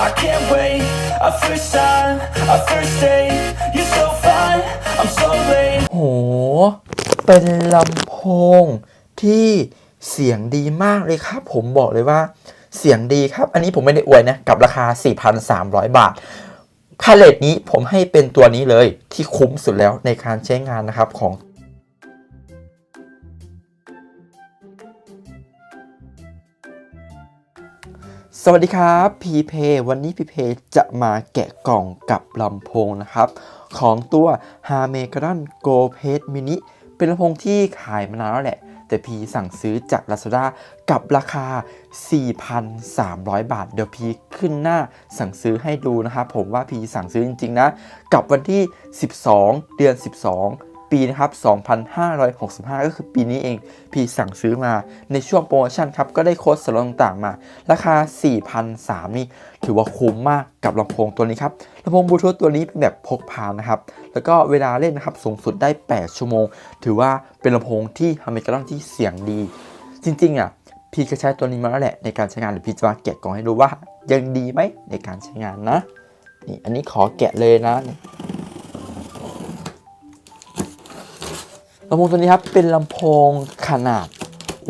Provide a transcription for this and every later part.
I can't wait. Our first time, our first date. You're so fine, I'm so late. โห เป็นลำโพงที่เสียงดีมากเลยครับ ผมบอกเลยว่าเสียงดีครับ อันนี้ผมไม่ได้อวยนะ กับราคา 4,300 บาทพาเลตนี้ผมให้เป็นตัวนี้เลยที่คุ้มสุดแล้วในการใช้งานนะครับของ สวัสดีครับพีเพวันนี้พีเพจะมาแกะกล่องกับลำโพงนะครับ ของตัว h a r m e g a n Go p a d Mini เป็นลำโพงที่ขายมานานแล้วแหละ แต่พีสั่งซื้อจาก Lazada กับราคา 4,300 บาท เดี๋ยวพีขึ้นหน้าสั่งซื้อให้ดูนะครับผมว่าพีสั่งซื้อจริง ๆ นะ กับวันที่ 12 เดือน 12 ปีนะครับ 2,565 ก็คือปีนี้เอง พี่สั่งซื้อมาในช่วงโปรโมชั่นครับ ก็ได้โค้ดส่วนลดต่างๆมา ราคา4,300นี่ถือว่าคุ้มมากกับลำโพงตัวนี้ครับลำโพงบลูทูธตัวนี้เป็นแบบพกพานะครับ แล้วก็เวลาเล่นนะครับ สูงสุดได้ 8 ชั่วโมง ถือว่าเป็นลำโพงที่ทำให้กระต้องที่เสียงดี จริงๆอะพี่ก็ใช้ตัวนี้มาแล้วแหละในการใช้งานเดี๋ยวพี่จะมาแกะกล่องให้ดูว่ายังดีไหมในการใช้งานนะนี่อันนี้ขอแกะเลยนะ ลำโพงตัวนี้ครับเป็นลำโพงขนาด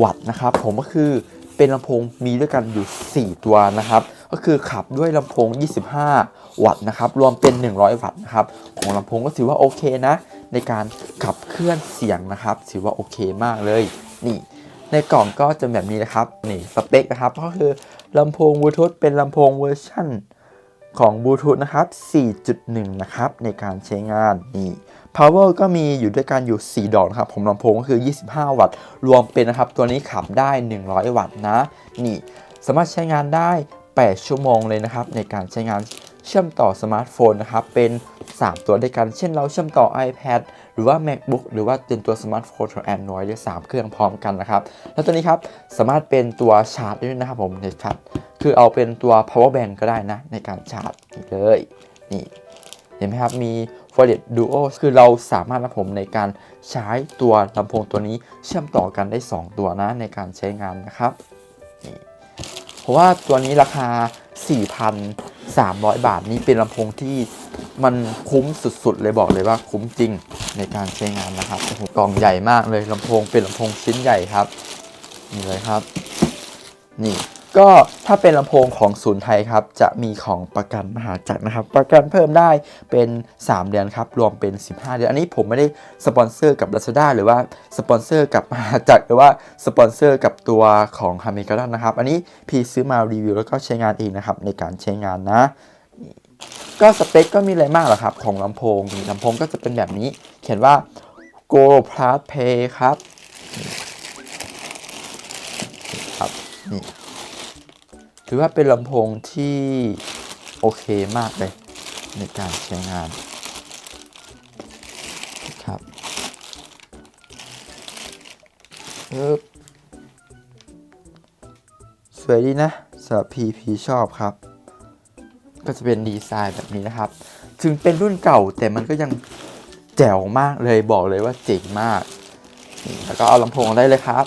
วัตนะครับ ผมก็คือเป็นลำโพงมีด้วยกันอยู่ 4 ตัวนะครับ ก็คือขับด้วยลำโพง 25 วัตต์นะครับรวมเป็น 100 วัตต์นะครับของลำโพงก็ถือว่าโอเคนะ ในการขับเคลื่อนเสียงนะครับ ถือว่าโอเคมากเลยนี่ในกล่องก็จะแบบนี้นะครับนี่สเปคนะครับก็คือลำโพงบลูทูธเป็นลำโพงเวอร์ชั่นของบลูทูธนะครับ 4.1 นะครับในการใช้งานนี่ power ก็มีอยู่ด้วยกันอยู่ 4 ดอกนะครับผมลำโพงก็คือ 25 วัตต์ รวมเป็นนะครับ ตัวนี้ขับได้ 100 วัตต์นะ นี่ สามารถใช้งานได้ 8 ชั่วโมงเลยนะครับ ในการใช้งานเชื่อมต่อสมาร์ทโฟนนะครับ เป็น 3 ตัวด้วยกัน เช่นเราเชื่อมต่อ iPad หรือว่า MacBook หรือว่าเป็นตัวสมาร์ทโฟนของ Android ได้3เครื่องพร้อมกันนะครับ แล้วตัวนี้ครับ สามารถเป็นตัวชาร์จได้ด้วยนะครับผมในชาร์จคือเอาเป็นตัว power bank ก็ได้นะ ในการชาร์จเลย นี่ เห็นไหมครับ มี Wireless Duo คือเราสามารถนะผมในการใช้ตัวลำโพงตัวนี้เชื่อมต่อกันได้ 2 ตัวนะในการใช้งานนะครับเพราะว่าตัวนี้ราคา 4,300 บาทนี้เป็นลำโพงที่มันคุ้มสุดๆ เลยบอกเลยว่าคุ้มจริงในการใช้งานนะครับโอ้โหกล่องใหญ่มากเลยลำโพงเป็นลำโพงชิ้นใหญ่ครับนี่เลยครับ นี่ ก็ถ้าเป็นลำโพงของศูนย์ไทยครับ จะมีของประกันมหาจักรนะครับ ประกันเพิ่มได้เป็น 3 เดือนครับ รวมเป็น 15 เดือน อันนี้ผมไม่ได้สปอนเซอร์กับ Lazada หรือว่าสปอนเซอร์กับมหาจักรหรือว่าสปอนเซอร์กับตัวของ h a m i g a d o n นะครับ อันนี้พี่ซื้อมารีวิวแล้วก็ใช้งานเองนะครับในการใช้งานนะ ก็สเปคก็มีอะไรมากหรอครับ ของลำโพงลำโพงก็จะเป็นแบบนี้ เขียนว่า Go Plus Play ครับครับนี่ ถือว่าเป็นลำโพงที่ โอเคมากเลย ในการใช้งานครับปึ๊บสวยดีนะสำหรับพีพีชอบครับ ก็จะเป็นดีไซน์แบบนี้นะครับ ถึงเป็นรุ่นเก่าแต่มันก็ยังแจ๋วมากเลยบอกเลยว่าเจ๋งมาก แล้วก็เอาลำโพงได้เลยครับ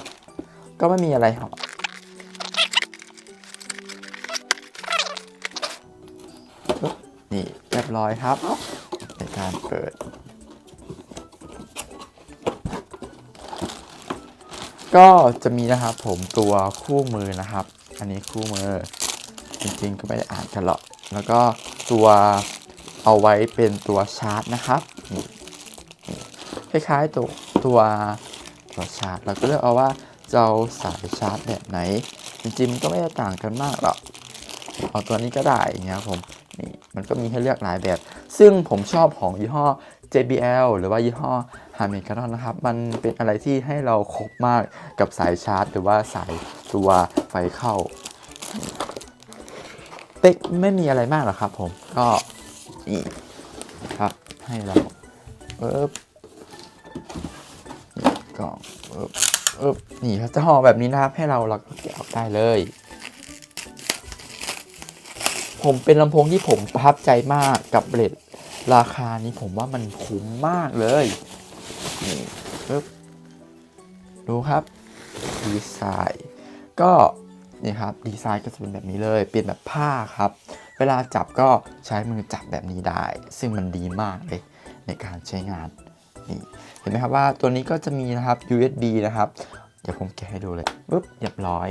ก็ไม่มีอะไรหรอก ร้อยครับ ในการเปิด ก็จะมีนะครับผมตัวคู่มือนะครับ อันนี้คู่มือ จริงๆก็ไม่ได้อ่านกันหรอก แล้วก็ตัวเอาไว้เป็นตัวชาร์จนะครับคล้ายๆตัวตัวตัวชาร์จเราก็เลือกเอาว่าจะเอาสายชาร์จแบบไหน จริงๆก็ไม่ได้ต่างกันมากหรอกเอาตัวนี้ก็ได้อย่างเงี้ยครับผม มันก็มีให้เลือกหลายแบบ ซึ่งผมชอบของยี่ห้อ JBL หรือว่ายี่ห้อ h a r m a n นะครับ มันเป็นอะไรที่ให้เราครบมากกับสายชาร์จ หรือว่าสายตัวไฟเข้าเป๊กไม่มีอะไรมากหรอกครับผมก็นี่ครับให้เราเอ๊บกล่องเอ๊บเอ๊บนี่เขาจะห่อแบบนี้นะครับให้เราเราก็แกะออกได้เลย ผมเป็นลำโพงที่ผมประทับใจมากกับเรทราคานี้ผมว่ามันคุ้มมากเลยนี่ปึ๊บดูครับดีไซน์ก็นี่ครับดีไซน์ก็จะเป็นแบบนี้เลย เป็นแบบผ้าครับ เวลาจับก็ใช้มือจับแบบนี้ได้ ซึ่งมันดีมากเลยในการใช้งานนี่เห็นไหมครับว่าตัวนี้ก็จะมีนะครับ USB นะครับ เดี๋ยวผมแกะให้ดูเลยปุ๊บเรียบร้อย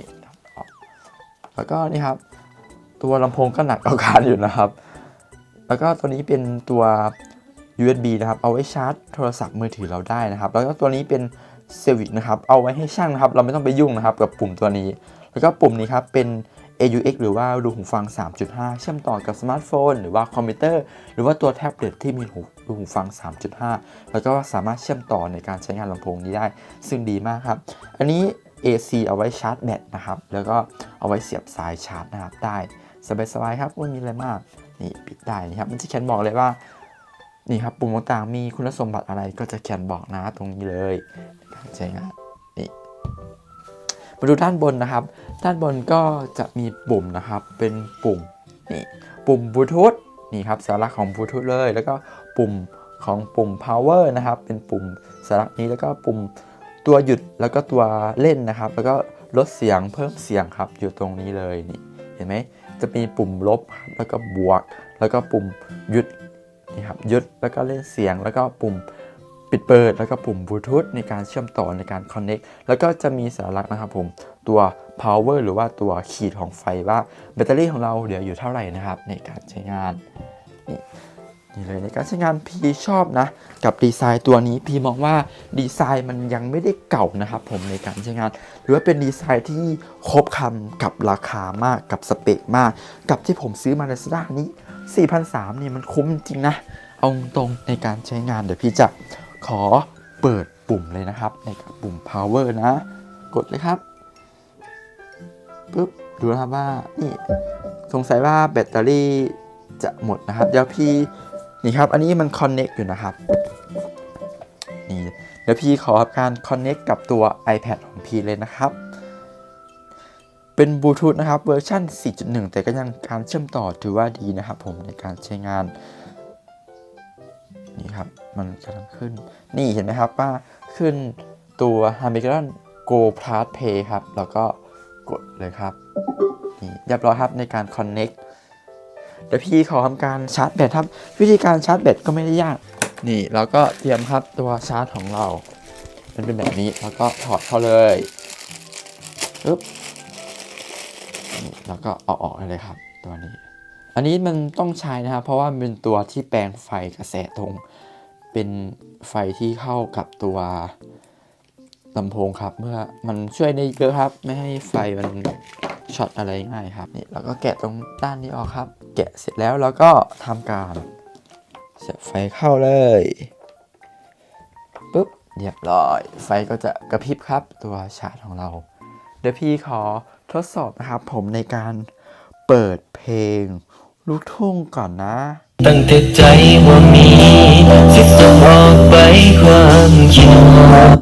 แล้วก็นี่ครับ ตัวลำโพงก็หนักเอาการอยู่นะครับ แล้วก็ตัวนี้เป็นตัว USB นะครับ เอาไว้ชาร์จโทรศัพท์มือถือเราได้นะครับ แล้วก็ตัวนี้เป็นเซวิกนะครับ เอาไว้ให้ช่างนะครับ เราไม่ต้องไปยุ่งนะครับ กับปุ่มตัวนี้ แล้วก็ปุ่มนี้ครับ เป็น AUX หรือว่ารูหูฟัง 3.5 เชื่อมต่อกับสมาร์ทโฟน หรือว่าคอมพิวเตอร์ หรือว่าตัวแท็บเล็ตที่มีหูรูหูฟัง 3.5 แล้วก็สามารถเชื่อมต่อในการใช้งานลำโพงนี้ได้ ซึ่งดีมากครับ อันนี้ AC เอาไว้ชาร์จแบตนะครับ แล้วก็เอาไว้เสียบสายชาร์จนะครับได้สบายๆครับไม่มีอะไรมากนี่ปิดได้นี่ครับมันจะเขียนบอกเลยว่านี่ครับปุ่มต่างๆมีคุณสมบัติอะไรก็จะเขียนบอกนะตรงนี้เลยใช้งานนี่มาดูด้านบนนะครับ ด้านบนก็จะมีปุ่มนะครับเป็นปุ่มนี่ปุ่มบลูทูธนี่ครับสัญลักษณ์ของบลูทูธเลย แล้วก็ปุ่มของปุ่ม power นะครับ เป็นปุ่มสัญลักษณ์นี้แล้วก็ปุ่ม ตัวหยุดแล้วก็ตัวเล่นนะครับ แล้วก็ลดเสียงเพิ่มเสียงครับอยู่ตรงนี้เลยนี่เห็นไหมจะมีปุ่มลบแล้วก็บวก แล้วก็ปุ่มหยุดนี่ครับหยึดแล้วก็เล่นเสียง แล้วก็ปุ่มปิดเปิด แล้วก็ปุ่มบลูทูธในการเชื่อมต่อในการ connect แล้วก็จะมีสัญลักษณ์นะครับผมตัว power หรือว่าตัวขีดของไฟว่าแบตเตอรี่ของเราเหลืออยู่เท่าไหร่นะครับในการใช้งานนี่ นี่เลยในการใช้งานพีชอบนะ กับดีไซน์ตัวนี้พีมองว่าดีไซน์มันยังไม่ได้เก่านะครับผมในการใช้งาน หรือว่าเป็นดีไซน์ที่ครบคำกับราคามากกับสเปคมาก กับที่ผมซื้อมาในสดานี้4,300นี่มันคุ้มจริงนะ เอาตรงในการใช้งานเดี๋ยวพี่จะขอเปิดปุ่มเลยนะครับ ในปุ่ม power นะ กดเลยครับปุ๊บดูนะครับว่านี่สงสัยว่าแบตเตอรี่จะหมดนะครับเดี๋ยวพี่ นี่ครับ อันนี้มัน connect อยู่นะครับ นี่เดี๋ยวพี่ขอการ connect กับตัว iPad ของพี่เลยนะครับ เป็นบลูทูธนะครับเวอร์ชัน4.1 แต่ก็ยังการเชื่อมต่อถือว่าดีนะครับผมในการใช้งาน นี่ครับ มันกำลังขึ้น นี่เห็นไหมครับว่าขึ้นตัว h a m i l t o n Go Plus Pay ครับ แล้วก็กดเลยครับ นี่เรียบร้อยครับในการ Connect เดี๋ยวพี่ขอทำการชาร์จแบตครับ วิธีการชาร์จแบตก็ไม่ได้ยาก นี่เราก็เตรียมครับตัวชาร์จของเรา มันเป็นแบบนี้แล้วก็ถอดเข้าเลยปึ๊บแล้วก็เอาออกเลยครับ ตัวนี้ อันนี้มันต้องใช้นะครับ เพราะว่าเป็นตัวที่แปลงไฟกระแสตรง เป็นไฟที่เข้ากับตัวลำโพงครับ เมื่อมันช่วยได้เยอะครับ ไม่ให้ไฟมันช็อตอะไรง่ายครับนี่แล้วก็แกะตรงด้านนี้ออกครับ แกะเสร็จแล้วเราก็ทำการเสียบไฟเข้าเลยปุ๊บเรียบร้อย ไฟก็จะกระพริบครับตัวชาร์จของเรา เดี๋ยวพี่ขอทดสอบนะครับผมในการเปิดเพลงลูกทุ่งก่อนนะ ตั้งแต่ใจว่ามีสิส่งออกไปความคิด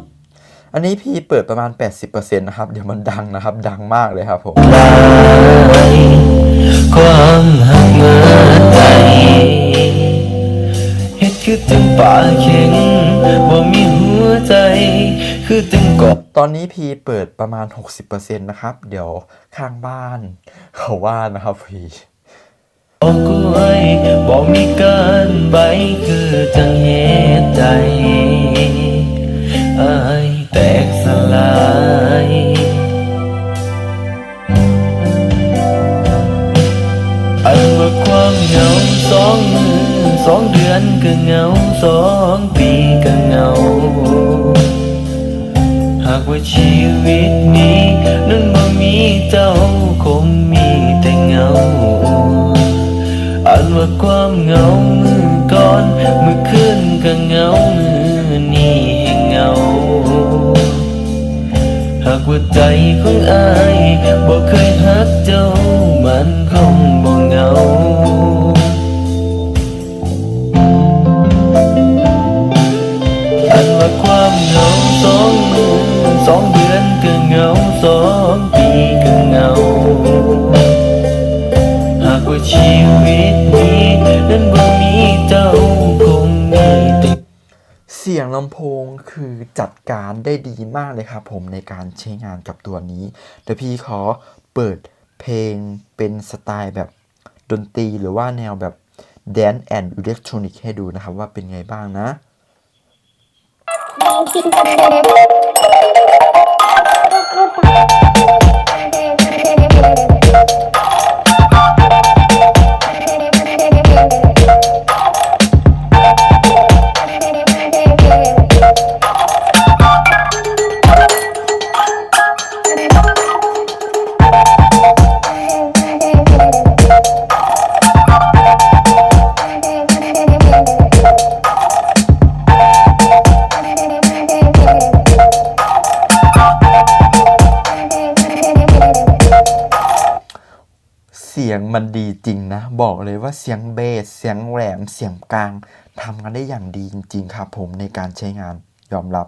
อันนี้พี่เปิดประมาณ 80%นะครับ เดี๋ยวมันดังนะครับ ดังมากเลยครับผมลายความหักเมื่อใจเฮ็ดคือตึงป่าเข็งบ่มีหัวใจ คือตึงกอบตอนนี้พี่เปิดประมาณ 60%นะครับ เดี๋ยวข้างบ้าน เขาว่านะครับพี่ออกกล้วยบ่มีการใบคือจังเหตุใจอายแตกส ลายอันว่าความเหงาสองมือสองเดือนก็เหงาสองปีก็เหงา หากว่าชีวิตนี้นั้นบ่มีเจ้าคงมีแต่เหงา อันว่าความเหงามือก่อนมือขึ้นก็เหงา ใจของอายบ่เคยหักเจ้ามันคง จัดการได้ดีมากเลยครับผมในการใช้งานกับตัวนี้เดี๋ยวพี่ขอเปิดเพลงเป็นสไตล์แบบดนตรีหรือว่าแนวแบบ Dance and Electronic ให้ดูนะครับว่าเป็นไงบ้างนะ มันดีจริงนะ บอกเลยว่าเสียงเบส เสียงแหลม เสียงกลางทำกันได้อย่างดีจริง ๆ ครับผมในการใช้งานยอมรับ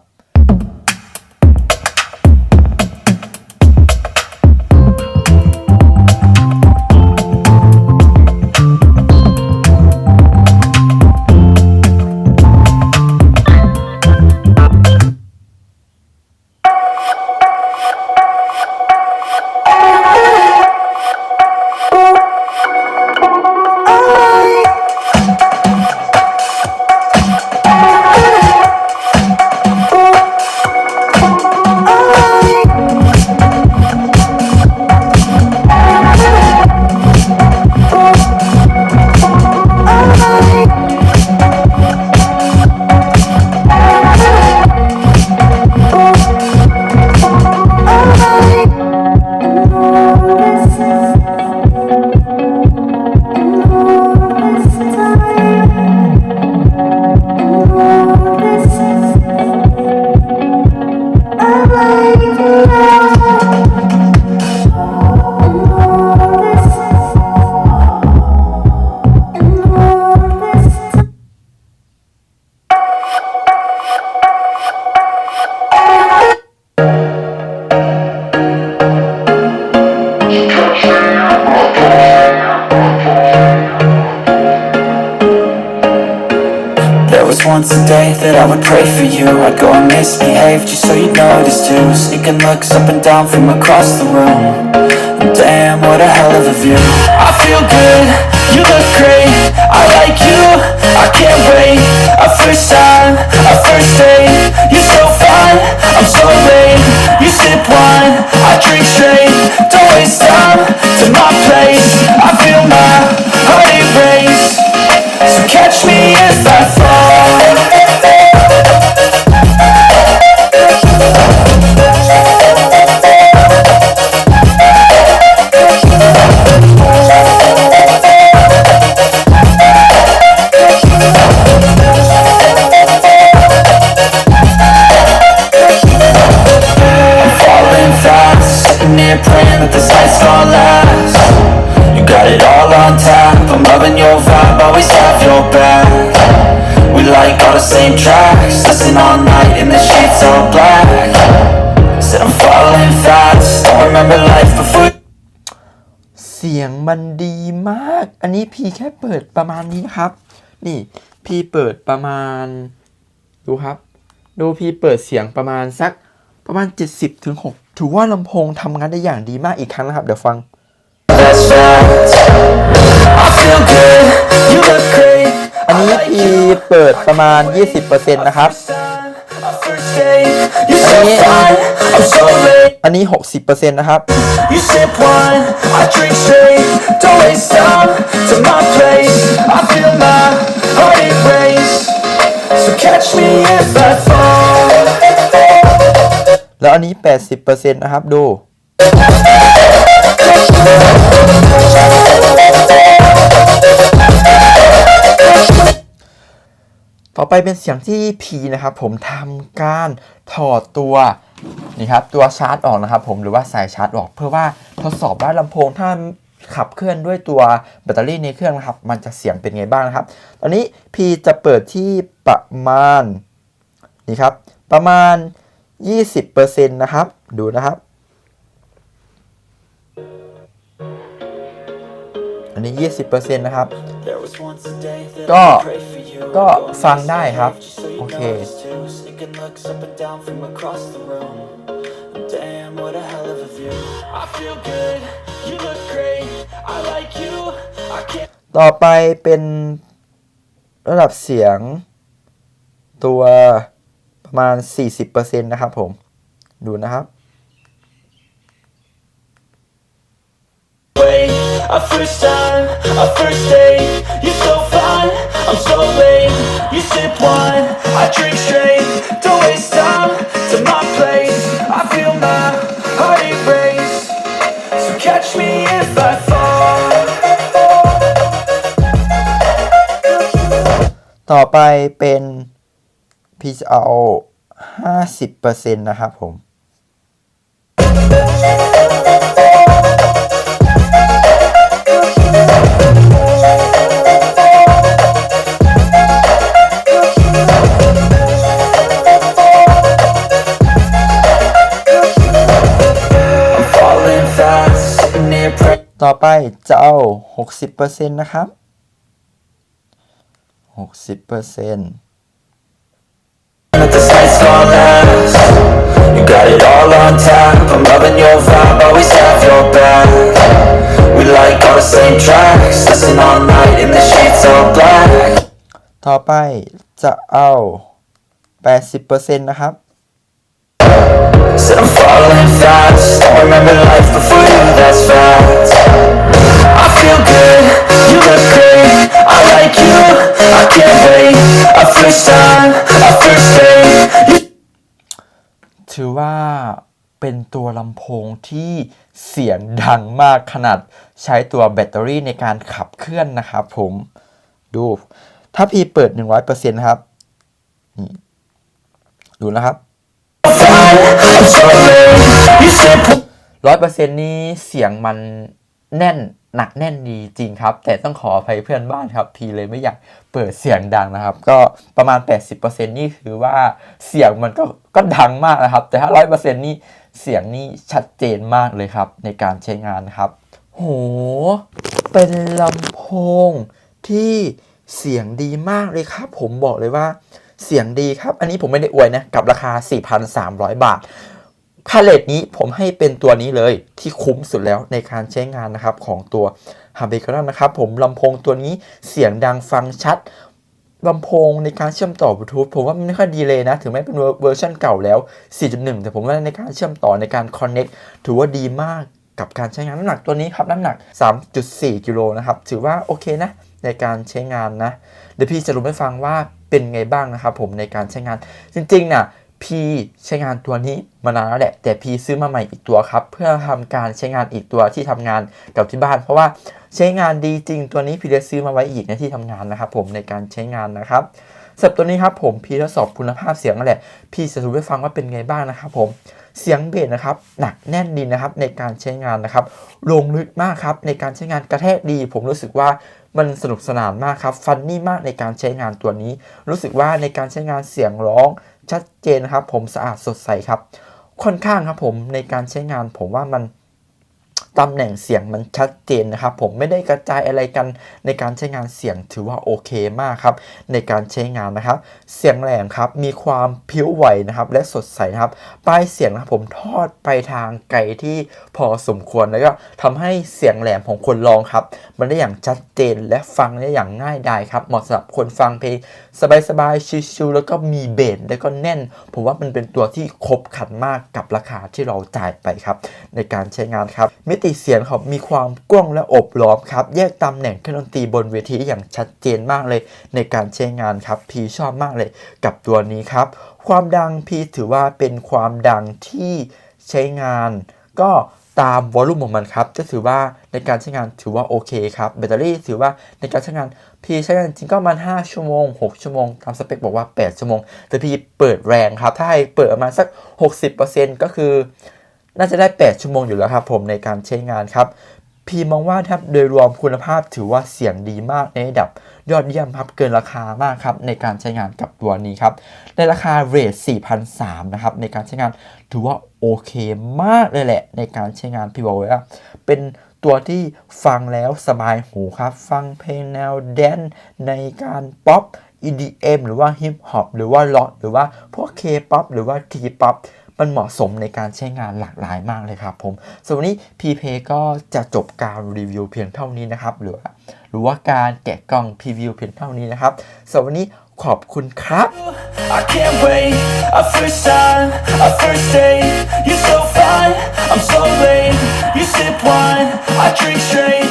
so you'd notice too Sneaking looks up and down from across the room. And Damn, what a hell of a view. I feel good, you look great. I like you, I can't wait. A first time, a first date. You're so fine, I'm so late You sip wine, I drink straight all the same tracks Listen all night in the sheets all black Said I'm falling fast Don't remember life before เสียงมันดีมาก อันนี้พี่แค่เปิดประมาณนี้นะครับ นี่พี่เปิดประมาณ ดูครับ ดูพี่เปิดเสียงประมาณสักประมาณ 70ถึง6ถือว่าลำโพงทำงานได้อย่างดีมากอีกครั้งนะครับ เดี๋ยวฟัง That's fact I feel good, you look great อันนี้พีเปิดประมาณ 20%นะครับ อันนี้อันนี้ 60%นะครับแล้วอันนี้ 80%นะครับ ดู ต่อไปเป็นเสียงที่ P นะครับ ผมทำการถอดตัวนี่ครับตัวชาร์จออกนะครับ ผมหรือว่าสายชาร์จออก เพื่อว่าทดสอบว่าลำโพงถ้าขับเคลื่อนด้วยตัวแบตเตอรี่ในเครื่องนะครับ มันจะเสียงเป็นไงบ้างนะครับ ตอนนี้ P จะเปิดที่ประมาณนี่ครับประมาณ 20%นะครับ ดูนะครับ อันนี้ 20%นะครับ There was once a day that ก็ I prayed for you ก็ฟังได้ครับ Just so you โอเค noticed too. Sneaking looks up and down from across the room Damn, what a hell of a view I feel good, you look great I like you, I can't ต่อไปเป็นระดับเสียงตัวประมาณ 40%นะครับผม ดูนะครับ Our first time, our first date You're so fine, I'm so late You sip wine, I drink straight Don't waste time to my place I feel my heart erase So catch me if I fall ต่อไปเป็นพี่จะเอา 50%นะครับผม ต่อไปจะเอา 60%นะครับ 60% that this night's gonna last You got it all on tap I'm loving your vibe, always have your back We like all the same tracks Listen all night in the sheets all black ต่อไปจะเอา 80%นะครับ Said I'm falling fast Don't remember life before you, that's fact I feel good, you look great I like you, I can't wait Our first time, our first date ถือว่าเป็นตัวลำโพงที่เสียงดังมากขนาดใช้ตัวแบตเตอรี่ในการขับเคลื่อนนะครับผมดูถ้าพี่เปิด 100%นะครับ นี่ ดูนะครับ ร้อยเปอร์เซ็นต์นี้เสียงมันแน่นหนักแน่นดีจริงครับ แต่ต้องขออภัยเพื่อนบ้านครับ พีเลยไม่อยากเปิดเสียงดังนะครับ ก็ประมาณ 80%นี่คือว่าเสียงมันก็ก็ดังมากนะครับ แต่ถ้าร้อยเปอร์เซ็นต์นี่เสียงนี่ชัดเจนมากเลยครับ ในการใช้งานครับ โห เป็นลำโพงที่เสียงดีมากเลยครับ ผมบอกเลยว่า เสียงดีครับ อันนี้ผมไม่ได้อวยนะ กับราคา 4,300 บาทพาเลตนี้ผมให้เป็นตัวนี้เลยที่คุ้มสุดแล้วในการใช้งานนะครับของตัว h a b i c o n นะครับผมลำโพงตัวนี้เสียงดังฟังชัดลำโพงในการเชื่อมต่อบลูทูธผมว่ามันไม่ค่อยดีเลยนะ ถึงแม้เป็นเวอร์ชันเก่าแล้ว 4.1 แต่ผมว่าในการเชื่อมต่อในการ Connect ถือว่าดีมากกับการใช้งานน้ำหนักตัวนี้ครับ น้ำหนัก 3.4 กิโลนะครับ ถือว่าโอเคนะ ในการใช้งานนะ เดี๋ยวพี่จะรู้ให้ฟังว่า เป็นไงบ้างนะครับผมในการใช้งาน จริงๆน่ะพีใช้งานตัวนี้มานานแล้วแหละแต่พีซื้อมาใหม่อีกตัวครับ เพื่อทำการใช้งานอีกตัวที่ทำงานกับที่บ้าน เพราะว่าใช้งานดีจริงตัวนี้พี่ได้ซื้อมาไว้อีกในที่ทำงานนะครับ ผมในการใช้งานนะครับสับตัวนี้ครับผมพีทดสอบคุณภาพเสียงกันแหละ พี่จะรู้ให้ฟังว่าเป็นไงบ้างนะครับผมเสียงเบสนะครับหนักแน่นดีนะครับในการใช้งานนะครับลงลึกมากครับในการใช้งานกระแทกดี ผมรู้สึกว่า มันสนุกสนานมากครับ ฟันนี่มากในการใช้งานตัวนี้ รู้สึกว่าในการใช้งานเสียงร้องชัดเจนครับ ผมสะอาดสดใสครับ ค่อนข้างครับผมในการใช้งานผมว่ามัน ตำแหน่งเสียงมันชัดเจนนะครับ ผมไม่ได้กระจายอะไรกันในการใช้งานเสียงถือว่าโอเคมากครับ ในการใช้งานนะครับ เสียงแหลมครับ มีความผิวไหวนะครับ และสดใสนะครับปลายเสียงนะครับผมทอดไปทางไกลที่พอสมควรแล้วก็ทำให้เสียงแหลมของคนร้องครับ มันได้อย่างชัดเจนและฟังได้อย่างง่ายดายครับเหมาะสำหรับคนฟังเพลง สบายๆ ชิลๆ แล้วก็มีเบสแล้วก็แน่น ผมว่ามันเป็นตัวที่ครบครันมากกับราคาที่เราจ่ายไปครับ ในการใช้งานครับ มิติเสียงครับมีความกว้างและอบล้อมครับ แยกตำแหน่งเครื่องดนตรีบนเวทีอย่างชัดเจนมากเลย ในการใช้งานครับ พีชอบมากเลยกับตัวนี้ครับ ความดังพีถือว่าเป็นความดังที่ใช้งานก็ตามวอลลุ่มของมันครับจะถือว่าในการใช้งานถือว่าโอเคครับแบตเตอรี่ถือว่าในการใช้งานพีใช้งานจริงก็ประมาณ5ชั่วโมง 6 ชั่วโมงตามสเปคบอกว่า 8 ชั่วโมง แต่พีเปิดแรงครับ ถ้าให้เปิดประมาณสัก 60%ก็คือ น่าจะได้ 8 ชั่วโมงอยู่แล้วครับผมในการใช้งานครับ พีมองว่าครับโดยรวมคุณภาพถือว่าเสียงดีมากในระดับยอดเยี่ยมครับเกินราคามากครับในการใช้งานกับตัวนี้ครับในราคาเรท4,300นะครับในการใช้งานถือว่าโอเคมากเลยแหละ ในการใช้งานพี่บอกว่าเป็นตัวที่ฟังแล้วสบายหูครับ ฟังเพลงแนวแดนในการป๊อป EDM หรือว่าฮิปฮอปหรือว่าล็อกหรือว่าพวก K-POP หรือว่า T-POP มันเหมาะสมในการใช้งานหลากหลายมากเลยครับผมสำหวนนี้ PPay ก็จะจบการรีวิวเพียงเท่านี้นะครับหรือว่าหรือว่าการแกะกล่องพรีวิวเพียงเท่านี้นะครับสำหวนนี้ขอบคุณครับ I can't wait a first time a first date you're so fine I'm so late you sip wine I drink straight